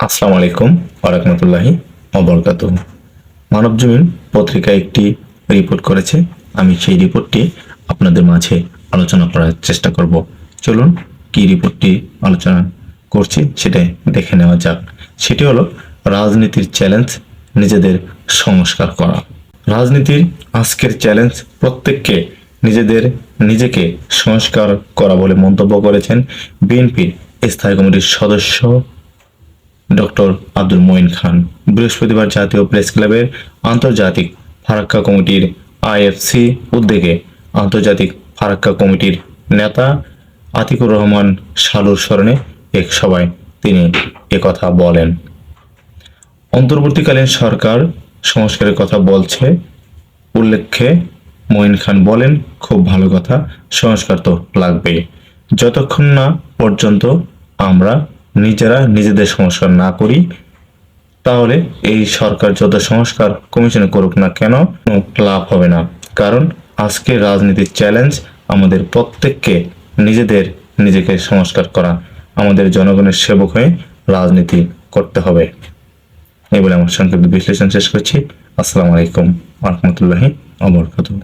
আসসালামু আলাইকুম ওরহমতুল্লাহি অবরকাত মানব জমিন পত্রিকা একটি রিপোর্ট করেছে। আমি সেই রিপোর্টটি আপনাদের মাঝে আলোচনা করার চেষ্টা করব। চলুন কি রিপোর্টটি আলোচনা করছি সেটাই দেখে নেওয়া যাক। সেটি হলো রাজনীতির চ্যালেঞ্জ নিজেদের সংস্কার করা। রাজনীতির আজকের চ্যালেঞ্জ প্রত্যেককে নিজেদের নিজেকে সংস্কার করা বলে মন্তব্য করেছেন বিএনপির স্থায়ী কমিটির সদস্য ডক্টর আব্দুল মঈন খান। বৃহস্পতিবার জাতীয় প্রেস ক্লাবের আন্তর্জাতিক ফারাক্কা কমিটির আইএফসি উদ্যোগে আন্তর্জাতিক ফারাক্কা কমিটির নেতা আতিকুর রহমান শালুর স্মরণে এক সভায় তিনি একথা বলেন। অন্তর্বর্তীকালীন সরকার সংস্কারের কথা বলছে। উল্লেখ্যে মঈন খান বলেন, খুব ভালো কথা, সংস্কার তো লাগবেই। যতক্ষণ না পর্যন্ত আমরা নিজেরা নিজেদের সংস্কার না করি, তাহলে এই সরকার যত সংস্কার কমিশনে করুক না কেন লাভ হবে না। কারণ আজকের রাজনীতির চ্যালেঞ্জ আমাদের প্রত্যেককে নিজেদের নিজেকে সংস্কার করা, আমাদের জনগণের সেবক হয়ে রাজনীতি করতে হবে। এই বলে আমার সংক্ষিপ্ত বিশ্লেষণ শেষ করছি। আসসালামু আলাইকুম রহমতুল্লাহি অবরকাতুহ